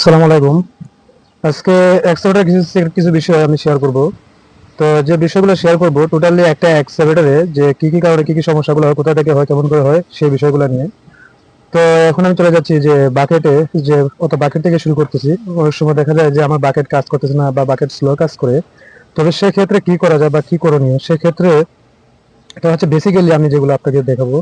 আসসালামু আলাইকুম। আজকে এক্সেভেটার কিছু কিছু বিষয় আমি শেয়ার করব। তো যে বিষয়গুলো শেয়ার করব টোটালি একটা এক্সেভেটারে যে কি কি কারণে কি কি সমস্যাগুলো হয়, কোথা থেকে হয়, কেমন করে হয়, সেই বিষয়গুলো নিয়ে। তো এখন আমি চলে যাচ্ছি যে বাকেটে যে অত বাকেট থেকে শুরু করতেছি। অনেক সময় দেখা যায় যে আমার বাকেট কাজ করতেছে না বা বাকেট স্লো কাজ করে। তবে সেক্ষেত্রে কি করা যায় বা কি করণীয়? সেক্ষেত্রে এটা হচ্ছে বেসিক্যালি আমি যেগুলো আপনাকে দেখাবো।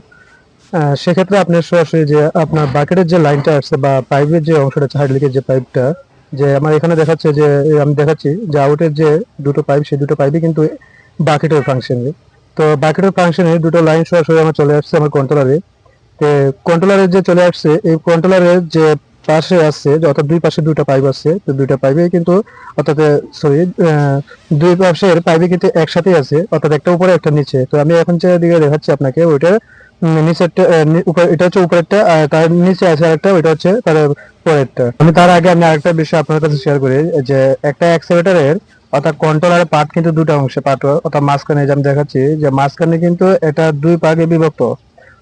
সেক্ষেত্রে আপনি সরাসরি যে আপনার বাকেটের যে লাইনটা আসছে বা পাইপের যে অংশটা আছে হাইড্রোলিকের যে পাইপটা যে আমার এখানে দেখাচ্ছে যে, আমি দেখাচ্ছি যে আউটের যে দুটো পাইপ সেই দুটো পাইপই কিন্তু বাকেটের ফাংশনে তো বাকেটের ফাংশনে দুটো লাইন সরাসরি আমার চলে আসছে আমার কন্ট্রোলারে তো কন্ট্রোলারে যে চলে আসছে, এই কন্ট্রোলারের যে পাশে আছে অর্থাৎ দুই পাশে দুটো পাইপ আছে, তো দুইটা পাইপে কিন্তু অর্থাৎ সরি দুই পাশের পাইপে কিন্তু একসাথেই আছে, অর্থাৎ একটা উপরে, একটা নিচে। তো আমি এখন যে দিকে দেখাচ্ছি আপনাকে ওইটা নিচেরটা এটা হচ্ছে উপরেরটা, আর তার নিচে আছে আরেকটা, ওইটা হচ্ছে তার পরেরটা। আমি তার আগে আমি আরেকটা বিষয় আপনার কাছে শেয়ার করি, যে একটা এক্সেলেটারের অর্থাৎ কন্ট্রোলার পার্ট কিন্তু দুটো অংশে পার্ট অর্থাৎ মাঝখানে যে আমি দেখাচ্ছি, যে মাঝখানে কিন্তু এটা দুই ভাগে বিভক্ত।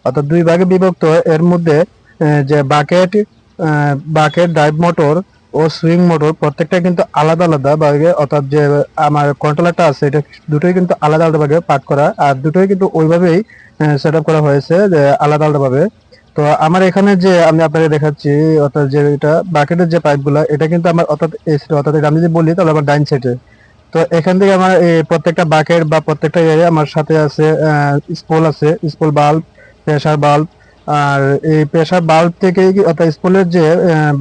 অর্থাৎ দুই ভাগে বিভক্ত, এর মধ্যে যে বাকেট বাকেট ড্রাইভ মোটর ও সুইং মোটর প্রত্যেকটা কিন্তু আলাদা আলাদা ভাগে, অর্থাৎ যে আমার কন্ট্রোলারটা আছে, এটা দুটোই কিন্তু আলাদা আলাদা ভাগে পার্ট করা, আর দুটোই কিন্তু ওইভাবেই সেট আপ করা হয়েছে যে আলাদা আলাদা ভাবে। তো আমার এখানে যে আমি আপনাকে দেখাচ্ছি অর্থাৎ যে এটা বাকেটের যে পাইপগুলো এটা কিন্তু আমার অর্থাৎ এই side, অর্থাৎ আমি যদি বলি তাহলে আমার ডাইন সাইডে তো এখান থেকে আমার এই প্রত্যেকটা বাকেট বা প্রত্যেকটা এরিয়া আমার সাথে আছে স্পোল আছে স্পোল বাল্ব প্রেসার বাল্ব আর এই প্রেসার বাল্ব থেকে অর্থাৎ স্পোলের যে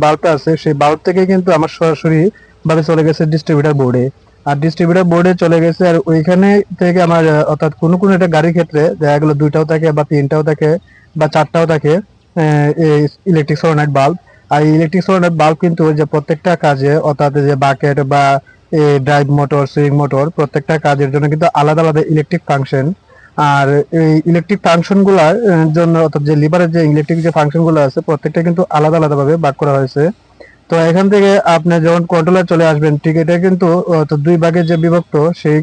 বাল্বটা আছে সেই বাল্ব থেকে কিন্তু আমার সরাসরি ভাবে চলে গেছে ডিস্ট্রিবিউটার বোর্ডে আর ডিস্ট্রিবিউটার বোর্ডে চলে গেছে। আর ওইখানে থেকে আমার, অর্থাৎ কোনো কোনো একটা গাড়ির ক্ষেত্রে দেখা গেলো দুইটাও থাকে বা তিনটাও থাকে বা চারটাও থাকে ইলেকট্রিক সোলানাইট বাল্ব আর ইলেকট্রিক সোলানাইট বাল্ব কিন্তু যে প্রত্যেকটা কাজে, অর্থাৎ যে বাকেট বা ড্রাইভ মোটর সুইং মোটর প্রত্যেকটা কাজের জন্য কিন্তু আলাদা আলাদা ইলেকট্রিক ফাংশন আর এই ইলেকট্রিক ফাংশনগুলার জন্য অর্থাৎ যে লিভারের যে ইলেকট্রিক যে ফাংশনগুলো আছে, প্রত্যেকটা কিন্তু আলাদা আলাদা ভাবে ভাগ করা হয়েছে। তো এখান থেকে আপনি যখন কন্ট্রোলার চলে আসবেন, ঠিক এটা কিন্তু অর্থাৎ দুই ভাগে যে বিভক্ত, সেই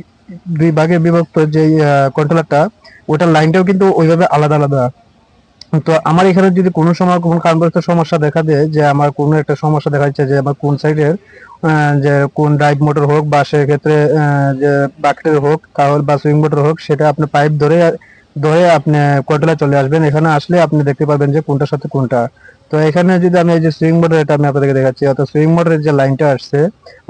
দুই ভাগে বিভক্ত যে কন্ট্রোলারটা ওটার লাইনটাও কিন্তু ওইভাবে আলাদা আলাদা। তো আমার এখানে যদি কোনো সময় কোনো কারণবশত সমস্যা দেখা দেয়, যে আমার কোনো একটা সমস্যা দেখা যাচ্ছে যে আমার কোন সাইডের যে কোন ড্রাইভ মোটর হোক বা সেক্ষেত্রে যে বাকেটের হোক তাহলে বা সুইং মোটর হোক, সেটা আপনি পাইপ ধরে ধরে আপনি কন্ট্রোলার চলে আসবেন। এখানে আসলে আপনি দেখতে পাবেন যে কোনটার সাথে কোনটা। তো এখানে যদি আমি এই যে সুইং মোটর এটা আমি আপনাদেরকে দেখাচ্ছি, অর্থাৎ সুইং মোটরের যে লাইনটা আসছে,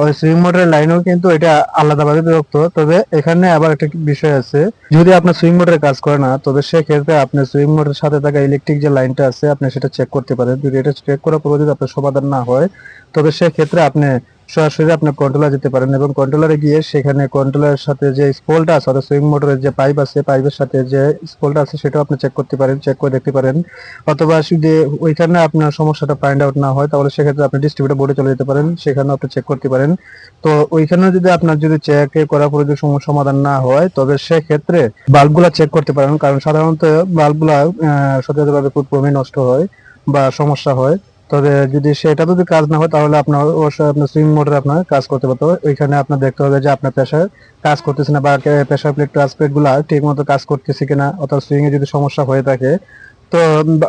ওই সুইং মোটরের লাইনও কিন্তু এটা আলাদাভাবে বিভক্ত। তবে এখানে আবার একটা বিষয় আছে, যদি আপনার সুইং মোটরের কাজ করে না, তবে সেক্ষেত্রে আপনি সুইং মোটরের সাথে থাকা ইলেকট্রিক যে লাইনটা আছে, আপনি সেটা চেক করতে পারেন। যদি এটা চেক করার পর যদি আপনার সমাধান না হয়, তবে সেক্ষেত্রে আপনি সরাসরি আপনার কন্ট্রোলার যেতে পারেন এবং কন্ট্রোলারে গিয়ে সেখানে কন্ট্রোলারের সাথে যে স্পোলটা আছে অর্থাৎ সুইং মোটরের যে পাইপ আছে পাইপের সাথে যে স্পোলটা আছে সেটাও আপনি চেক করতে পারেন চেক করে দেখতে পারেন। অথবা যদি ওইখানে আপনার সমস্যাটা ফাইন্ড আউট না হয়, তাহলে সেক্ষেত্রে আপনি ডিস্ট্রিবিউটার বোর্ডে চলে যেতে পারেন সেখানে আপনি চেক করতে পারেন। তো ওইখানে যদি আপনার যদি চেক করার পরে যদি সমাধান না হয়, তবে সেক্ষেত্রে বাল্বগুলা চেক করতে পারেন। কারণ সাধারণত বাল্বগুলা সচেতনভাবে খুব কমই নষ্ট হয় বা সমস্যা হয়। তবে যদি সেটা যদি কাজ না হয়, তাহলে আপনার অবশ্যই আপনার সুইং মোটর আপনার কাজ করতে পারতো ওইখানে আপনার দেখতে হবে যে আপনার প্রেশার কাজ করতেছে না বা প্রেশার প্লেট ট্রান্স প্লেটগুলা ঠিক মতো কাজ করতেছে কিনা অথবা এ যদি সমস্যা হয়ে থাকে, তো,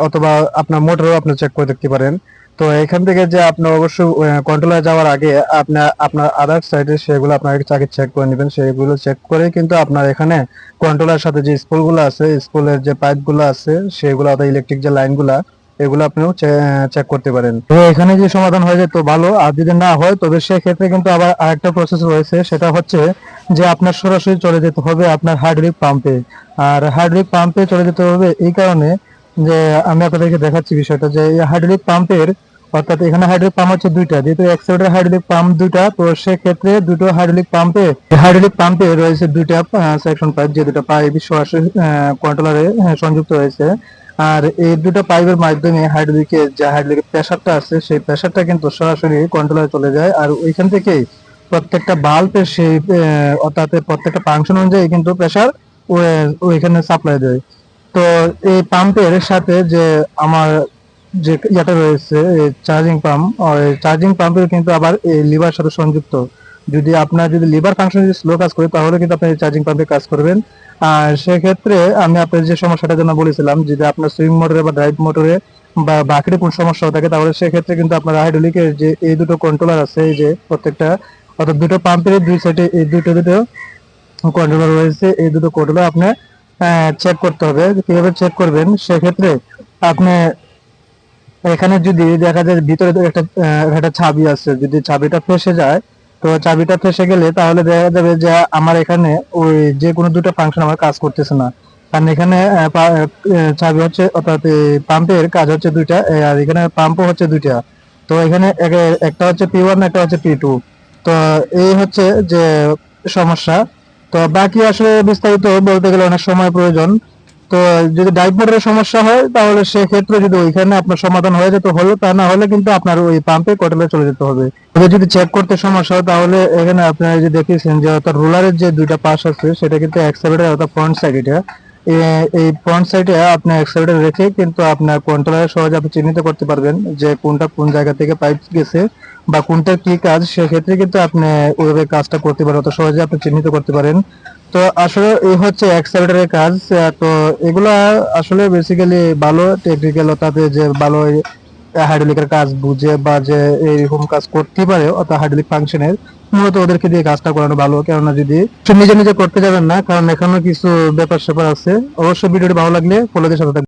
অথবা আপনার মোটরও আপনি চেক করে দেখতে পারেন। তো এখান থেকে যে আপনার অবশ্যই কন্ট্রোলার যাওয়ার আগে আপনার আপনার আদার সাইডে সেগুলো আপনার আগে চেক করে নেবেন। সেগুলো চেক করে কিন্তু আপনার এখানে কন্ট্রোলার সাথে যে স্পুলগুলো আছে স্পুলের যে পাইপগুলো আছে, সেগুলো, অর্থাৎ ইলেকট্রিক যে লাইনগুলা এগুলো আপনিও চেক করতে পারেন। এখানে যে সমাধান হয়ে যায় তো ভালো, আর যদি না হয় তবে সেক্ষেত্রে কিন্তু আবার আরেকটা প্রসেস রয়েছে, সেটা হচ্ছে যে আপনার সরাসরি চলে যেতে হবে আপনার হাইড্রোলিক পাম্পে আর হাইড্রোলিক পাম্পে চলে যেতে হবে এই কারণে যে আমি আপনাদেরকে দেখাচ্ছি বিষয়টা, যে হাইড্রোলিক পাম্পের অর্থাৎ এখানে হাইড্রোলিক পাম্প হচ্ছে দুইটা, যেহেতু এক সাইডের হাইড্রোলিক পাম্প দুইটা, তো সেক্ষেত্রে দুটো হাইড্রোলিক পাম্পে হাইড্রোলিক পাম্পে রয়েছে দুইটা সেকশন পাইপ যে দুটো পাইপ সরাসরি কন্ট্রোলারে সংযুক্ত রয়েছে। আর এই দুটো পাইপের মাধ্যমে হাইড্রোলিকে যে হাইড্রোলিকের প্রেসারটা আছে, সেই প্রেসারটা কিন্তু সরাসরি কন্ট্রোলারে চলে যায়। আর ওইখান থেকেই প্রত্যেকটা বাল্বের সেই অর্থাৎ প্রত্যেকটা ফাংশন অনুযায়ী কিন্তু প্রেসার ওইখানে সাপ্লাই দেয়। তো এই পাম্পের সাথে যে আমার যে ইয়েটা রয়েছে চার্জিং পাম্প চার্জিং পাম্পের কিন্তু আবার এই লিভার সাথে সংযুক্ত। যদি আপনার যদি লিভার ফাংশন যদি স্লো কাজ করে, তাহলে কিন্তু আপনি চার্জিং পাম্পে কাজ করবেন। আর সেক্ষেত্রে আমি আপনার যে সমস্যাটার জন্য বলেছিলাম, যদি আপনার সুইং মোটরে বা ড্রাইভ মোটরে বা বাকিতে কোন সমস্যা থাকে, তাহলে সেক্ষেত্রে কিন্তু আপনার হাইড্রোলিকের যে এই দুটো কন্ট্রোলার আছে, এই যে প্রত্যেকটা, অর্থাৎ দুটো পাম্পের দুই সাইডে এই দুটো দুটো কন্ট্রোলার রয়েছে, এই দুটো কন্ট্রোলার আপনি চেক করতে হবে। কীভাবে চেক করবেন? সেক্ষেত্রে আপনি এখানে যদি দেখা যায় ভিতরে একটা একটা চাবি আছে, যদি ছাবিটা ফেসে যায় তো চাবিটা ফেসে গেলে তাহলে দেখা যাবে যে আমার এখানে ওই যে কোনো দুটো ফাংশন আমার কাজ করতেছে না। কারণ এখানে চাবি হচ্ছে অর্থাৎ পাম্পের কাজ হচ্ছে দুইটা আর এখানে পাম্পও হচ্ছে দুইটা। তো এখানে একটা হচ্ছে পি ওয়ান একটা হচ্ছে পি টু তো এই হচ্ছে যে সমস্যা। তো বাকি আসলে বিস্তারিত বলতে গেলে অনেক সময় প্রয়োজন। তো যদি ডাইভ মোটরের সমস্যা হয়, তাহলে সেক্ষেত্রে যদি ওইখানে আপনার সমাধান হয়ে যেত, হলো তা না হলে কিন্তু আপনার ওই পাম্পে কটলে চলে যেতে হবে। তবে যদি চেক করতে সমস্যা হয়, তাহলে এখানে আপনারা যে দেখেছেন যে অর্থাৎ রোলারের যে দুইটা পাশ আছে, সেটা কিন্তু এক সাইডে অর্থাৎ ফ্রন্ট সাইড এই ফ্রন্ট সাইডে আপনি এক সাইডে রেখে কিন্তু আপনার কন্ট্রোলার সহজে আপনি চিহ্নিত করতে পারবেন যে কোনটা কোন জায়গা থেকে পাইপ গেছে বা কোনটা কি কাজ। সেক্ষেত্রে কিন্তু আপনি ওইভাবে কাজটা করতে পারেন অত সহজে আপনি চিহ্নিত করতে পারেন। তো আসলে এই হচ্ছে এক্সেলেটারের কাজ তো এগুলা আসলে বেসিক্যালি ভালো টেকনিক্যাল তাতে যে ভালো হাইড্রোলিকের কাজ বুঝে বা যে এইরকম কাজ করতে পারে, অর্থাৎ হাইড্রোলিক ফাংশনের মূলত ওদেরকে দিয়ে কাজটা করানো ভালো কেননা যদি নিজে নিজে করতে যাবেন না, কারণ এখানে কিছু ব্যাপার স্যাপার আছে, অবশ্যই ভিডিওটি ভালো লাগলে ফলোদের সাথে।